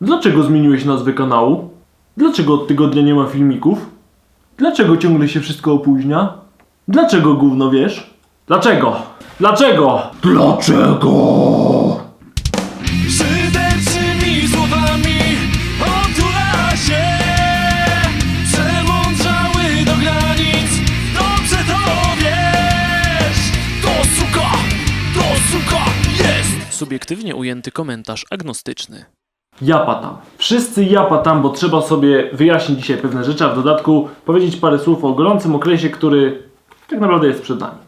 Dlaczego zmieniłeś nazwę kanału? Dlaczego od tygodnia nie ma filmików? Dlaczego ciągle się wszystko opóźnia? Dlaczego gówno wiesz? Dlaczego? Dlaczego? Dlaczego? Słowami otula się Przemądrzały do granic Dobrze to wiesz To suka, to suka jest Subiektywnie ujęty komentarz agnostyczny Japa tam. Wszyscy japa tam, bo trzeba sobie wyjaśnić dzisiaj pewne rzeczy, a w dodatku powiedzieć parę słów o gorącym okresie, który tak naprawdę jest przed nami.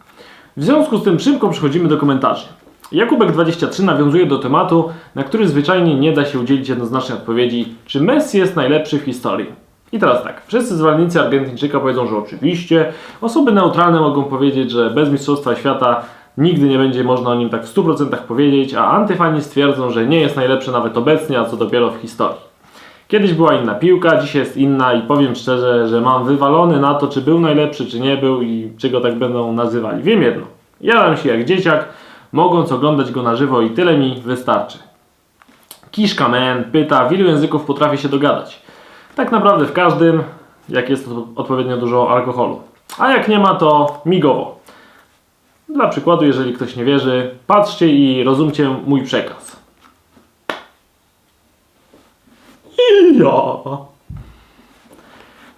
W związku z tym szybko przechodzimy do komentarzy. Jakubek23 nawiązuje do tematu, na który zwyczajnie nie da się udzielić jednoznacznej odpowiedzi, czy Messi jest najlepszy w historii. I teraz tak, wszyscy zwolennicy Argentyńczyka powiedzą, że oczywiście, osoby neutralne mogą powiedzieć, że bez Mistrzostwa Świata nigdy nie będzie można o nim tak w 100% powiedzieć, a antyfani stwierdzą, że nie jest najlepszy nawet obecnie, a co dopiero w historii. Kiedyś była inna piłka, dzisiaj jest inna i powiem szczerze, że mam wywalony na to, czy był najlepszy, czy nie był i czy go tak będą nazywali. Wiem jedno, jaram się jak dzieciak, mogąc oglądać go na żywo i tyle mi wystarczy. Kiszka Man pyta, w ilu języków potrafię się dogadać? Tak naprawdę w każdym, jak jest odpowiednio dużo alkoholu. A jak nie ma, to migowo. Dla przykładu, jeżeli ktoś nie wierzy, patrzcie i rozumcie mój przekaz. I ja.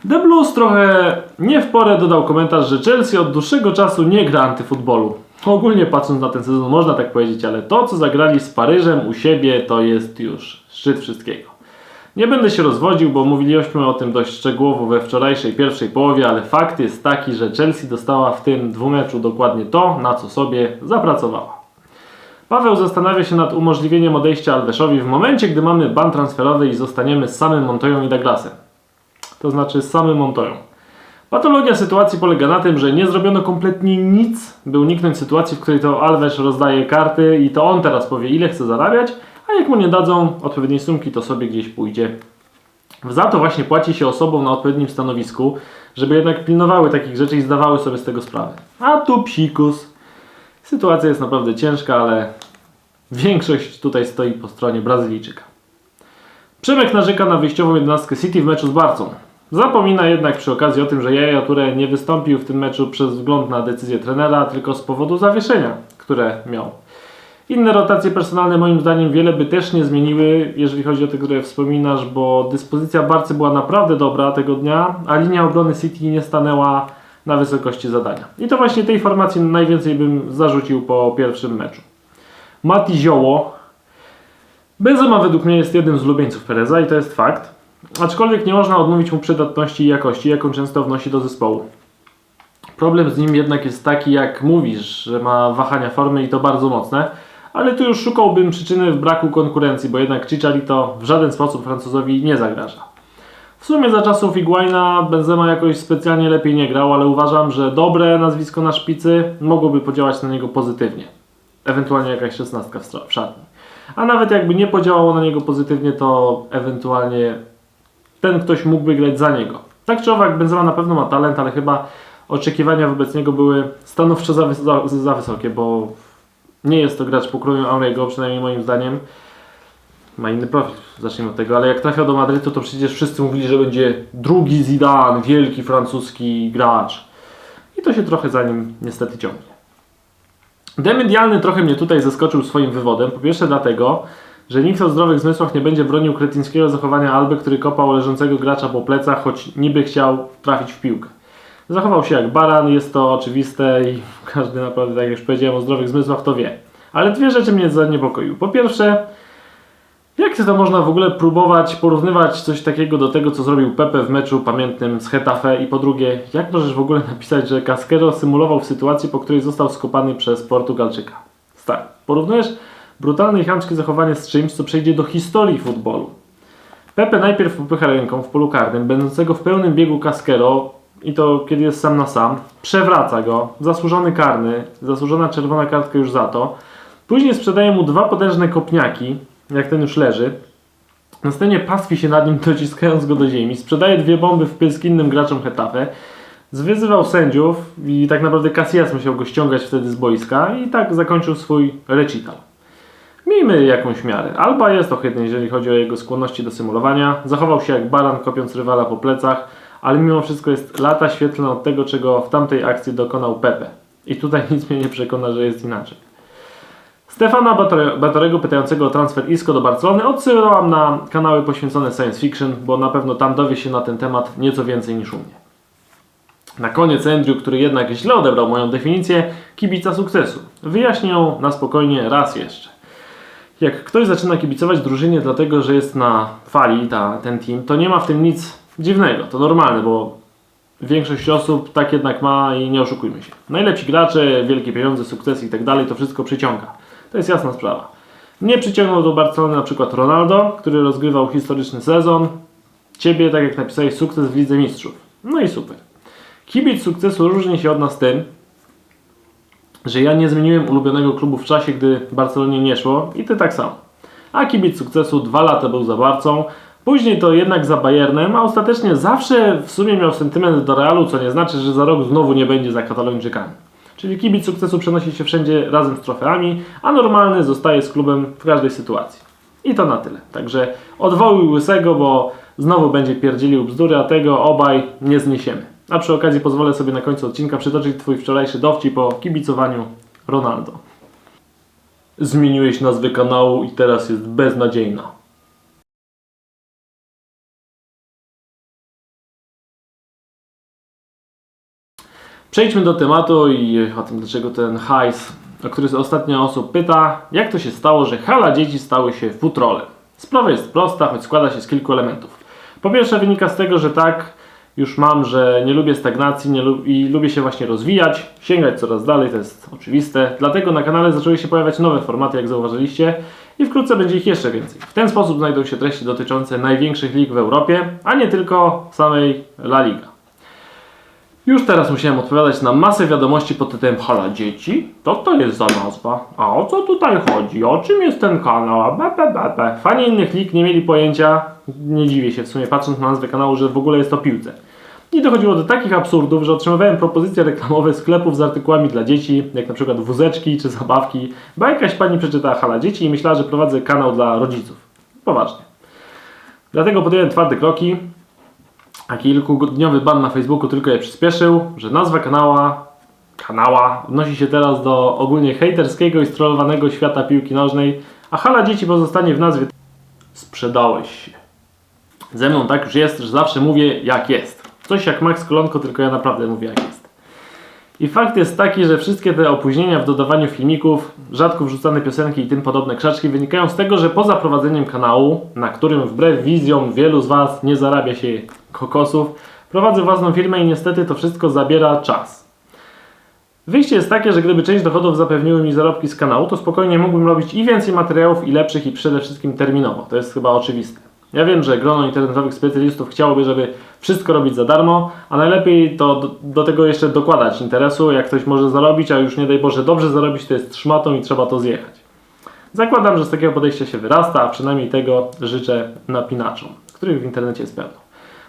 The Blues trochę nie w porę dodał komentarz, że Chelsea od dłuższego czasu nie gra antyfutbolu. Ogólnie patrząc na ten sezon można tak powiedzieć, ale to co zagrali z Paryżem u siebie to jest już szczyt wszystkiego. Nie będę się rozwodził, bo mówiliśmy o tym dość szczegółowo we wczorajszej pierwszej połowie, ale fakt jest taki, że Chelsea dostała w tym dwumeczu dokładnie to, na co sobie zapracowała. Paweł zastanawia się nad umożliwieniem odejścia Alveszowi w momencie, gdy mamy ban transferowy i zostaniemy z samym Montoją i Douglasem. To znaczy z samym Montoją. Patologia sytuacji polega na tym, że nie zrobiono kompletnie nic, by uniknąć sytuacji, w której to Alves rozdaje karty i to on teraz powie ile chce zarabiać, a jak mu nie dadzą odpowiedniej sumki, to sobie gdzieś pójdzie. Za to właśnie płaci się osobom na odpowiednim stanowisku, żeby jednak pilnowały takich rzeczy i zdawały sobie z tego sprawę. A tu psikus. Sytuacja jest naprawdę ciężka, ale większość tutaj stoi po stronie Brazylijczyka. Przemek narzeka na wyjściową jednostkę City w meczu z Barcą. Zapomina jednak przy okazji o tym, że Jaja Touré nie wystąpił w tym meczu przez wzgląd na decyzję trenera, tylko z powodu zawieszenia, które miał. Inne rotacje personalne moim zdaniem wiele by też nie zmieniły, jeżeli chodzi o te, które wspominasz, bo dyspozycja Barcy była naprawdę dobra tego dnia, a linia obrony City nie stanęła na wysokości zadania. I to właśnie tej formacji najwięcej bym zarzucił po pierwszym meczu. Mati Zioło. Benzema według mnie jest jednym z ulubieńców Pereza i to jest fakt. Aczkolwiek nie można odmówić mu przydatności i jakości, jaką często wnosi do zespołu. Problem z nim jednak jest taki, jak mówisz, że ma wahania formy i to bardzo mocne, ale tu już szukałbym przyczyny w braku konkurencji, bo jednak Chicharito w żaden sposób Francuzowi nie zagraża. W sumie za czasów Iguaina Benzema jakoś specjalnie lepiej nie grał, ale uważam, że dobre nazwisko na szpicy mogłoby podziałać na niego pozytywnie. Ewentualnie jakaś szesnastka w szatni. A nawet jakby nie podziałało na niego pozytywnie, to ewentualnie ten ktoś mógłby grać za niego. Tak czy owak, Benzema na pewno ma talent, ale chyba oczekiwania wobec niego były stanowczo za, wys- za wysokie, bo nie jest to gracz pokroju Auriego, przynajmniej moim zdaniem. Ma inny profil, zacznijmy od tego, ale jak trafiał do Madrytu, to przecież wszyscy mówili, że będzie drugi Zidane, wielki francuski gracz. I to się trochę za nim niestety ciągnie. Demedialny trochę mnie tutaj zaskoczył swoim wywodem. Po pierwsze dlatego, że nikt o zdrowych zmysłach nie będzie bronił kretyńskiego zachowania Alby, który kopał leżącego gracza po plecach, choć niby chciał trafić w piłkę. Zachował się jak baran, jest to oczywiste i każdy naprawdę, tak jak już powiedziałem, o zdrowych zmysłach to wie. Ale dwie rzeczy mnie zaniepokoiły. Po pierwsze, jak to można w ogóle próbować porównywać coś takiego do tego, co zrobił Pepe w meczu pamiętnym z Hetafe? I po drugie, jak możesz w ogóle napisać, że Casquero symulował w sytuacji, po której został skopany przez Portugalczyka? Stary, porównujesz brutalne i chamskie zachowanie z czymś, co przejdzie do historii futbolu. Pepe najpierw popycha ręką w polu karnym, będącego w pełnym biegu Casquero, i to kiedy jest sam na sam, przewraca go, zasłużony karny, zasłużona czerwona kartka już za to. Później sprzedaje mu dwa potężne kopniaki, jak ten już leży. Następnie pastwi się nad nim, dociskając go do ziemi. Sprzedaje dwie bomby w pysk innym graczom Hetafe. Zwyzywał sędziów i tak naprawdę Casillas musiał go ściągać wtedy z boiska i tak zakończył swój recital. Miejmy jakąś miarę. Alba jest ohydny, jeżeli chodzi o jego skłonności do symulowania. Zachował się jak baran, kopiąc rywala po plecach, ale mimo wszystko jest lata świetlne od tego, czego w tamtej akcji dokonał Pepe. I tutaj nic mnie nie przekona, że jest inaczej. Stefana Batore- Batorego pytającego o transfer Isco do Barcelony odsyłam na kanały poświęcone science fiction, bo na pewno tam dowie się na ten temat nieco więcej niż u mnie. Na koniec Andrew, który jednak źle odebrał moją definicję kibica sukcesu. Wyjaśnię ją na spokojnie raz jeszcze. Jak ktoś zaczyna kibicować drużynie dlatego, że jest na fali ta, ten team, to nie ma w tym nic dziwnego. To normalne, bo większość osób tak jednak ma i nie oszukujmy się. Najlepsi gracze, wielkie pieniądze, sukcesy i tak dalej, to wszystko przyciąga. To jest jasna sprawa. Mnie przyciągnął do Barcelony na przykład Ronaldo, który rozgrywał historyczny sezon. Ciebie, tak jak napisałeś, sukces w Lidze Mistrzów. No i super. Kibic sukcesu różni się od nas tym, że ja nie zmieniłem ulubionego klubu w czasie, gdy Barcelonie nie szło i ty tak samo. A kibic sukcesu dwa lata był za Barcą, później to jednak za Bayernem, a ostatecznie zawsze w sumie miał sentyment do Realu, co nie znaczy, że za rok znowu nie będzie za Katalończykami. Czyli kibic sukcesu przenosi się wszędzie razem z trofeami, a normalny zostaje z klubem w każdej sytuacji. I to na tyle. Także odwołuj łysego, bo znowu będzie pierdzielił bzdury, a tego obaj nie zniesiemy. A przy okazji pozwolę sobie na końcu odcinka przytoczyć Twój wczorajszy dowcip po kibicowaniu Ronaldo. Zmieniłeś nazwę kanału i teraz jest beznadziejna. Przejdźmy do tematu i o tym, dlaczego ten hajs, o który ostatnio osób pyta, jak to się stało, że hala dzieci stały się futrolem. Sprawa jest prosta, choć składa się z kilku elementów. Po pierwsze wynika z tego, że tak już mam, że nie lubię stagnacji nie lub, i lubię się właśnie rozwijać, sięgać coraz dalej, to jest oczywiste. Dlatego na kanale zaczęły się pojawiać nowe formaty, jak zauważyliście, i wkrótce będzie ich jeszcze więcej. W ten sposób znajdą się treści dotyczące największych lig w Europie, a nie tylko samej La Liga. Już teraz musiałem odpowiadać na masę wiadomości pod tytułem Hala Dzieci? Co to jest za nazwa? A o co tutaj chodzi? O czym jest ten kanał? A be, be, be, be. Fani innych lig nie mieli pojęcia, nie dziwię się w sumie patrząc na nazwę kanału, że w ogóle jest o piłce. I dochodziło do takich absurdów, że otrzymywałem propozycje reklamowe sklepów z artykułami dla dzieci, jak na przykład wózeczki czy zabawki, bo jakaś pani przeczytała Hala Dzieci i myślała, że prowadzę kanał dla rodziców. Poważnie. Dlatego podjąłem twarde kroki, a kilkudniowy ban na Facebooku tylko je przyspieszył, że nazwa kanała, kanała odnosi się teraz do ogólnie hejterskiego i strollowanego świata piłki nożnej, a hala dzieci pozostanie w nazwie Sprzedałeś się. Ze mną tak już jest, że zawsze mówię jak jest. Coś jak Max Kolonko, tylko ja naprawdę mówię jak jest. I fakt jest taki, że wszystkie te opóźnienia w dodawaniu filmików, rzadko wrzucane piosenki i tym podobne krzaczki wynikają z tego, że poza prowadzeniem kanału, na którym wbrew wizjom wielu z Was nie zarabia się kokosów, prowadzę własną firmę i niestety to wszystko zabiera czas. Wyjście jest takie, że gdyby część dochodów zapewniły mi zarobki z kanału, to spokojnie mógłbym robić i więcej materiałów, i lepszych, i przede wszystkim terminowo. To jest chyba oczywiste. Ja wiem, że grono internetowych specjalistów chciałoby, żeby wszystko robić za darmo, a najlepiej to do, do tego jeszcze dokładać interesu. Jak ktoś może zarobić, a już nie daj Boże dobrze zarobić, to jest szmatą i trzeba to zjechać. Zakładam, że z takiego podejścia się wyrasta, a przynajmniej tego życzę napinaczom, których w internecie jest pełno.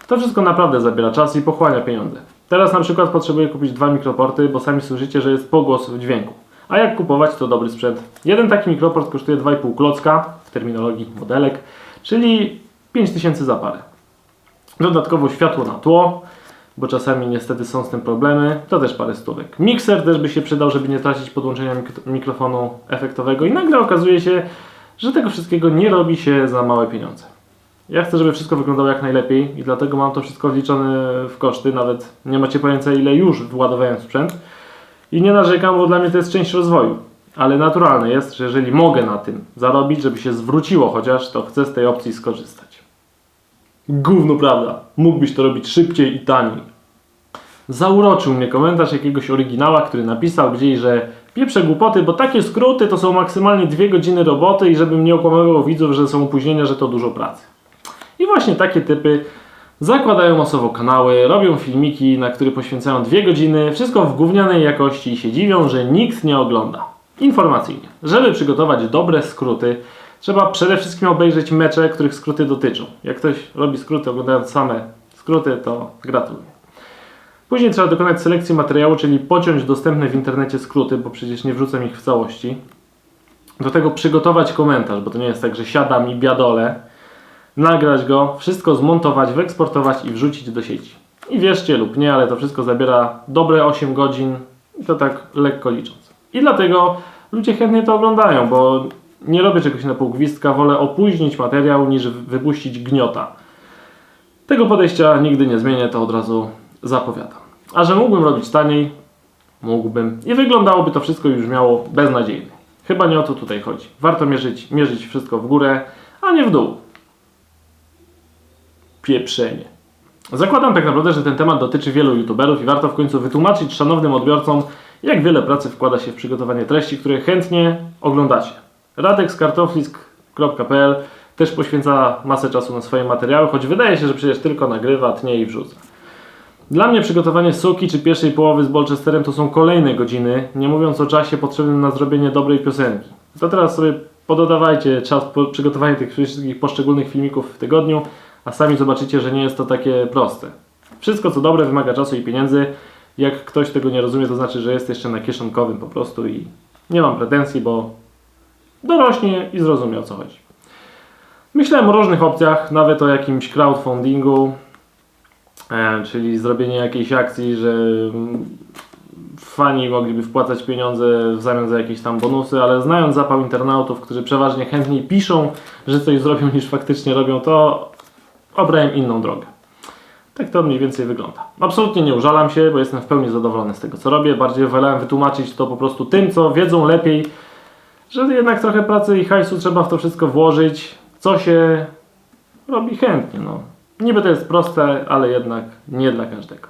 To wszystko naprawdę zabiera czas i pochłania pieniądze. Teraz na przykład potrzebuję kupić dwa mikroporty, bo sami słyszycie, że jest pogłos w dźwięku. A jak kupować, to dobry sprzęt. Jeden taki mikroport kosztuje 2,5 klocka, w terminologii modelek, czyli 5000 za parę. Dodatkowo światło na tło, bo czasami niestety są z tym problemy, to też parę stówek. Mikser też by się przydał, żeby nie tracić podłączenia mik- mikrofonu efektowego i nagle okazuje się, że tego wszystkiego nie robi się za małe pieniądze. Ja chcę, żeby wszystko wyglądało jak najlepiej i dlatego mam to wszystko wliczone w koszty, nawet nie macie pojęcia ile już władowałem w sprzęt i nie narzekam, bo dla mnie to jest część rozwoju. Ale naturalne jest, że jeżeli mogę na tym zarobić, żeby się zwróciło chociaż, to chcę z tej opcji skorzystać. Gówno prawda, mógłbyś to robić szybciej i taniej. Zauroczył mnie komentarz jakiegoś oryginała, który napisał gdzieś, że pieprze głupoty, bo takie skróty to są maksymalnie dwie godziny roboty i żebym nie okłamywał widzów, że są opóźnienia, że to dużo pracy. I właśnie takie typy zakładają masowo kanały, robią filmiki, na które poświęcają dwie godziny, wszystko w gównianej jakości i się dziwią, że nikt nie ogląda. Informacyjnie. Żeby przygotować dobre skróty, trzeba przede wszystkim obejrzeć mecze, których skróty dotyczą. Jak ktoś robi skróty oglądając same skróty, to gratuluję. Później trzeba dokonać selekcji materiału, czyli pociąć dostępne w internecie skróty, bo przecież nie wrzucam ich w całości. do tego przygotować komentarz, bo to nie jest tak, że siadam i biadolę, nagrać go, wszystko zmontować, wyeksportować i wrzucić do sieci. I wierzcie lub nie, ale to wszystko zabiera dobre 8 godzin i to tak lekko licząc. I dlatego ludzie chętnie to oglądają, bo nie robię czegoś na pół gwizdka, wolę opóźnić materiał niż wypuścić gniota. Tego podejścia nigdy nie zmienię, to od razu zapowiadam. A że mógłbym robić taniej, mógłbym. I wyglądałoby to wszystko już miało beznadziejnie. Chyba nie o to tutaj chodzi. Warto mierzyć, mierzyć wszystko w górę, a nie w dół. Pieprzenie. Zakładam tak naprawdę, że ten temat dotyczy wielu youtuberów i warto w końcu wytłumaczyć szanownym odbiorcom, jak wiele pracy wkłada się w przygotowanie treści, które chętnie oglądacie. Radek z kartoflisk.pl też poświęca masę czasu na swoje materiały, choć wydaje się, że przecież tylko nagrywa, tnie i wrzuca. Dla mnie przygotowanie suki czy pierwszej połowy z Bolchesterem to są kolejne godziny, nie mówiąc o czasie potrzebnym na zrobienie dobrej piosenki. To teraz sobie pododawajcie czas po przygotowaniu tych wszystkich poszczególnych filmików w tygodniu, a sami zobaczycie, że nie jest to takie proste. Wszystko co dobre wymaga czasu i pieniędzy. Jak ktoś tego nie rozumie, to znaczy, że jest jeszcze na kieszonkowym po prostu i nie mam pretensji, bo dorośnie i zrozumie o co chodzi. Myślałem o różnych opcjach, nawet o jakimś crowdfundingu, e, czyli zrobienie jakiejś akcji, że fani mogliby wpłacać pieniądze w zamian za jakieś tam bonusy, ale znając zapał internautów, którzy przeważnie chętniej piszą, że coś zrobią niż faktycznie robią, to obrałem inną drogę. Tak to mniej więcej wygląda. Absolutnie nie użalam się, bo jestem w pełni zadowolony z tego, co robię. Bardziej wolałem wytłumaczyć to po prostu tym, co wiedzą lepiej, że jednak trochę pracy i hajsu trzeba w to wszystko włożyć, co się robi chętnie. No. Niby to jest proste, ale jednak nie dla każdego.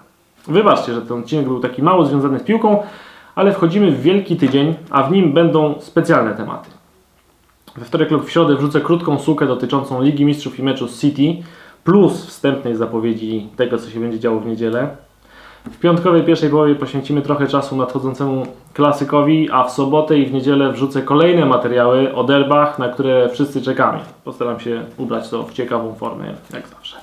Wybaczcie, że ten odcinek był taki mało związany z piłką, ale wchodzimy w wielki tydzień, a w nim będą specjalne tematy. We wtorek lub w środę wrzucę krótką sukę dotyczącą Ligi Mistrzów i meczu City, plus wstępnej zapowiedzi tego, co się będzie działo w niedzielę. W piątkowej pierwszej połowie poświęcimy trochę czasu nadchodzącemu klasykowi, a w sobotę i w niedzielę wrzucę kolejne materiały o derbach, na które wszyscy czekamy. Postaram się ubrać to w ciekawą formę, jak zawsze.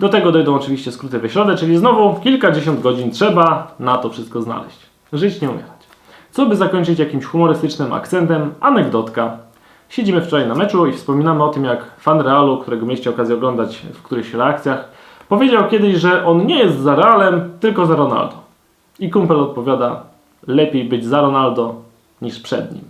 Do tego dojdą oczywiście skróty we środę, czyli znowu kilkadziesiąt godzin trzeba na to wszystko znaleźć. Żyć nie umierać. Co by zakończyć jakimś humorystycznym akcentem, anegdotka. Siedzimy wczoraj na meczu i wspominamy o tym, jak fan Realu, którego mieliście okazję oglądać w którychś reakcjach, powiedział kiedyś, że on nie jest za Realem, tylko za Ronaldo. I kumpel odpowiada, lepiej być za Ronaldo niż przed nim.